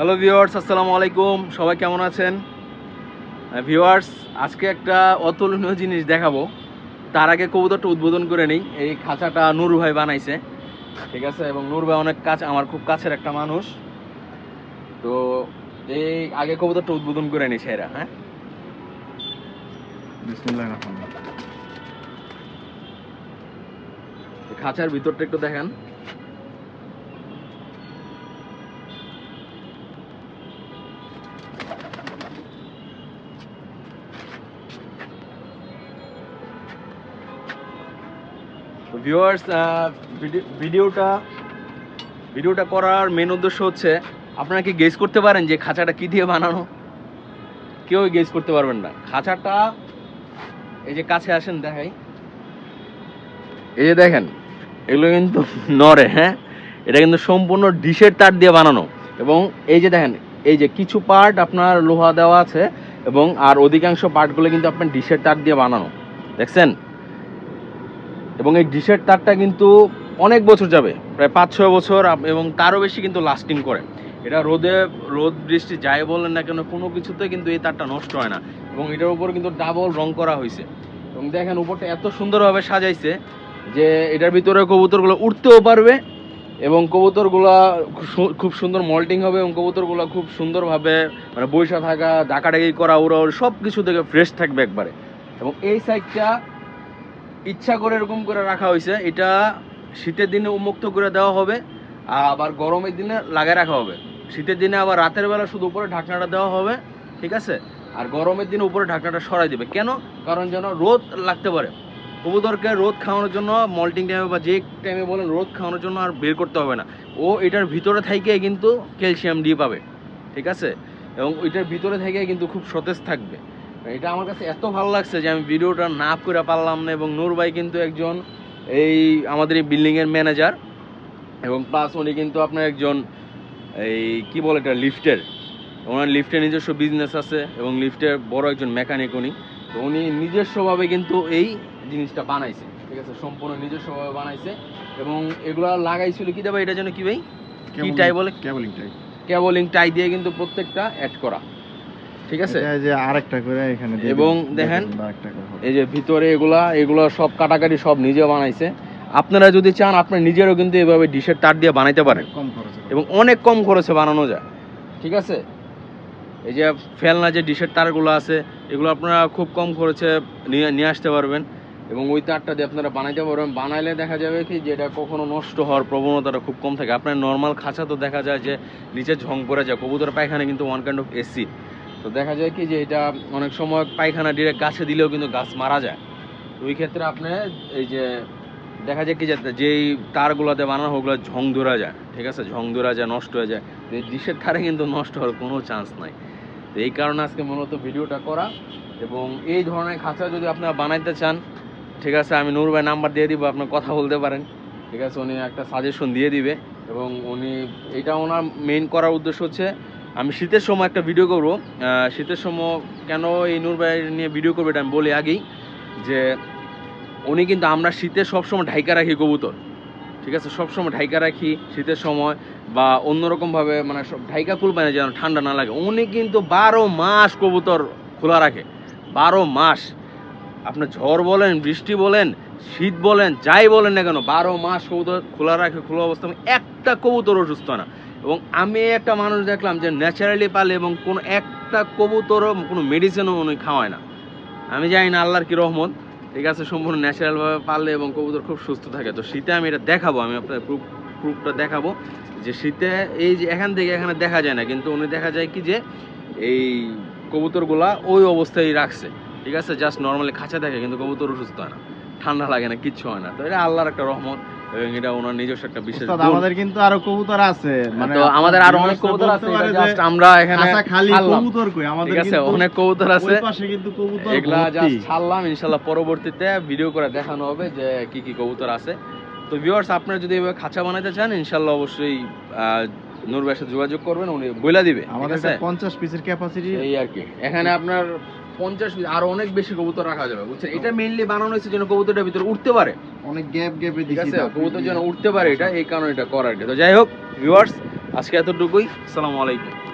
Hello viewers আসসালামু আলাইকুম। সবাই কেমন আছেন? ভিওয়ার্স আজকে একটা অতুলনীয় জিনিস দেখাবো। তার আগে কবুতরটা উদ্বোধন করে নিই। এই খাঁচাটা নূর ভাই বানাইছে। ঠিক আছে? এবং নূর ভাই অনেক কাছে আমার খুব কাছের একটা মানুষ। তো এই আগে কবুতরটা উদ্বোধন করে নিই সেরা হ্যাঁ? খাঁচার ভিতরটা একটু দেখেন। ভিউয়ার্স ভিডিওটা ভিডিওটা করার মেন উদ্দেশ্য হচ্ছে, আপনারা কি গেস করতে পারেন যে খাঁচাটা কি দিয়ে বানানো? কেউ গেস করতে পারবেন না। খাঁচাটা, এই যে কাছে আসেন, দেখাই। এই যে দেখেন, এগুলো কিন্তু নরে হ্যাঁ? এটা কিন্তু সম্পূর্ণ ডিশের তার দিয়ে বানানো। এবং এই যে দেখেন, এই যে কিছু পার্ট আপনার লোহা দেওয়া আছে, এবং আর অধিকাংশ পার্টগুলো কিন্তু আপনার ডিশের তার দিয়ে বানানো। দেখছেন? এবং এই ডিশের তারটা কিন্তু অনেক বছর যাবে, প্রায় পাঁচ, ছয় বছর এবং তারও বেশি কিন্তু লাস্টিং করে। এটা রোদে, রোদ, বৃষ্টি যাই বলেন না কেন, কোনো কিছুতে কিন্তু এই তারটা নষ্ট হয় না। এবং এটার উপর কিন্তু ডাবল রং করা হয়েছে। এবং দেখেন উপরটা এত সুন্দরভাবে সাজাইছে যে এটার ভিতরে কবুতরগুলো উঠতেও পারবে এবং কবুতরগুলো খুব সুন্দর মল্টিং হবে এবং কবুতরগুলো খুব সুন্দরভাবে মানে বৈশা থাকা ডাকাডাকি করা ওরা সব কিছু থেকে ফ্রেশ থাকবে একবারে। এবং এই সাইডটা ইচ্ছা করে এরকম করে রাখা হয়েছে, এটা শীতের দিনে উন্মুক্ত করে দেওয়া হবে, আবার গরমের দিনে লাগায় রাখা হবে। শীতের দিনে আবার রাতের বেলা শুধু উপরে ঢাকনাটা দেওয়া হবে, ঠিক আছে? আর গরমের দিনে উপরে ঢাকনাটা সরাই দেবে। কেন? কারণ যেন রোদ লাগতে পারে। কবুতরকে রোদ খাওয়ানোর জন্য, মল্টিং টাইমে বা যে টাইমে বলেন, রোদ খাওয়ানোর জন্য আর বের করতে হবে না। ও এটার ভিতরে থেকে কিন্তু ক্যালসিয়াম ডি পাবে, ঠিক আছে? এবং ওইটার ভিতরে থেকে কিন্তু খুব সতেজ থাকবে। এটা আমার কাছে এত ভালো লাগছে যে আমি ভিডিওটা না করে পারলাম না এবং নূর ভাই কিন্তু একজন এই আমাদের এই বিল্ডিংয়ের ম্যানেজার এবং প্লাস উনি কিন্তু আপনার একজন এই কি বলে এটা লিফটের ওনার লিফটের নিজস্ব বিজনেস আছে এবং লিফটের বড় একজন মেকানিক উনি। তো উনি নিজস্বভাবে কিন্তু এই জিনিসটা বানাইছে ঠিক আছে? সম্পূর্ণ নিজস্বভাবে বানাইছে এবং এগুলা লাগাইছিল কি দেবে এটা যেন কি ভাই? কি টাই বলে? কেবলিং টাই কেবলিং টাই দিয়ে কিন্তু প্রত্যেকটা অ্যাড করা। ঠিক আছে? এই যে আরেকটা করে এখানে এবং দেখেন। এই যে ভিতরে এগুলা এগুলো সব কাটাকাটি সব নিজে বানাইছে। আপনারা যদি চান আপনার নিজেরও কিন্তু এভাবে ডিশের তার দিয়ে বানাইতে পারেন। কম খরচে এবং অনেক কম খরচে বানানো যায়। ঠিক আছে? এই যে ফেলনা যে ডিশের তারগুলো আছে এগুলো আপনারা খুব কম খরচে নিয়ে নিয়ে আসতে পারবেন। এবং ওই তারটা দিয়ে আপনারা বানাইতে পারবেন। বানাইলে দেখা যাবে কি যে এটা কখনো নষ্ট হওয়ার প্রবণতাটা খুব কম থাকে। আপনার নর্মাল খাঁচা তো দেখা যায় যে নিচে ঝং পড়ে যায়। কবুতর পায়খানা কিন্তু ওয়ান কাইন্ড অফ এসি তো দেখা যায় কি যে এটা অনেক সময় পায়খানা ডিরেক্ট গাছে দিলেও কিন্তু গাছ মারা যায়। ওই ক্ষেত্রে আপনি এই যে দেখা যায় কি যে যেই তারগুলোতে বানানো ওগুলো ঝং ধরা যায়, ঠিক আছে? ঝং ধরা যায়, নষ্ট হয়ে যায়। এই ডিশের তারে কিন্তু নষ্ট হওয়ার কোনো চান্স নাই। তো এই কারণে আজকে মূলত ভিডিওটা করা এবং এই ধরনের খাঁচা যদি আপনারা বানাইতে চান, ঠিক আছে? আমি নূর ভাই নাম্বার দিয়ে দিব আপনার কথা বলতে পারেন। ঠিক আছে? উনি একটা সাজেশন দিয়ে দিবে এবং উনি, এটা ওনার মেইন করার উদ্দেশ্য হচ্ছে আমি শীতের সময় একটা ভিডিও করব। শীতের সময় কেন এই নূর ভাই নিয়ে ভিডিও করব এটা আমি বলি আগেই, যে উনি কিন্তু আমরা শীতে সবসময় ঢাইকা রাখি কবুতর, ঠিক আছে? সবসময় ঢাইকা রাখি শীতের সময়, বা অন্যরকমভাবে মানে সব ঢাইকা খুলবে না যেন ঠান্ডা না লাগে। উনি কিন্তু বারো মাস কবুতর খোলা রাখে। বারো মাস। আপনার ঝড় বলেন, বৃষ্টি বলেন, শীত বলেন, যাই বলেন না কেন, বারো মাস কবুতর খোলা রাখে, খোলা অবস্থা একটা কবুতর অসুস্থ না। এবং আমি একটা মানুষ দেখলাম যে ন্যাচারালি পালে এবং কোনো একটা কবুতরও, কোনো মেডিসিনও উনি খাওয়ায় না। আমি জানি না আল্লাহর কি রহমত, ঠিক আছে, সম্পূর্ণ ন্যাচারালভাবে পারলে এবং কবুতর খুব সুস্থ থাকে। তো শীতে আমি এটা দেখাবো, আমি আপনার প্রুফ প্রুফটা দেখাবো যে শীতে এই যে এখান থেকে এখানে দেখা যায় না, কিন্তু উনি দেখা যায় কি যে এই কবুতরগুলা ওই অবস্থায় রাখছে, ঠিক আছে জাস্ট নর্মালি খাঁচা দেখে কিন্তু কবুতর অসুস্থ হয় না, ঠান্ডা লাগে না, কিচ্ছু হয় না। তো এটা আল্লাহর একটা রহমত। এবং এটা ওনার নিজস্ব একটা বিশেষ আমাদের কিন্তু আরও কবুতর আছে মানে তো আমাদের আরও অনেক কবুতর আছে যে জাস্ট আমরা এখানে খাঁচা খালি কবুতর কই? আমাদের ঠিক আছে অনেক কবুতর আছে। ওই পাশে কিন্তু কবুতর এগুলা জাস্ট ছাড়লাম ইনশাল্লাহ পরবর্তীতে ভিডিও করে দেখানো হবে যে কি কি কবুতর আছে। তো ভিউয়ার্স আপনারা যদি এভাবে খাঁচা বানাইতে চান ইনশাল্লাহ অবশ্যই নূর ভাইয়ের সাথে যোগাযোগ করবেন উনি বইলা দিবে আমাদের আছে? পঞ্চাশ পিসের ক্যাপাসিটি এই আর কি। এখানে আপনার পঞ্চাশ আরও অনেক বেশি কবুতর রাখা যাবে বুঝছেন? এটা মেইনলি বানানো হয়েছে যেন কবুতরটা ভিতরে উঠতে পারে। অনেক গ্যাপ গ্যাপে ঠিক আছে? কবুতর যেন উঠতে পারে এটা এই কারণে এটা করা এটা। তো যাই হোক ভিউয়ার্স আজকে এতটুকুই। আসসালামু আলাইকুম।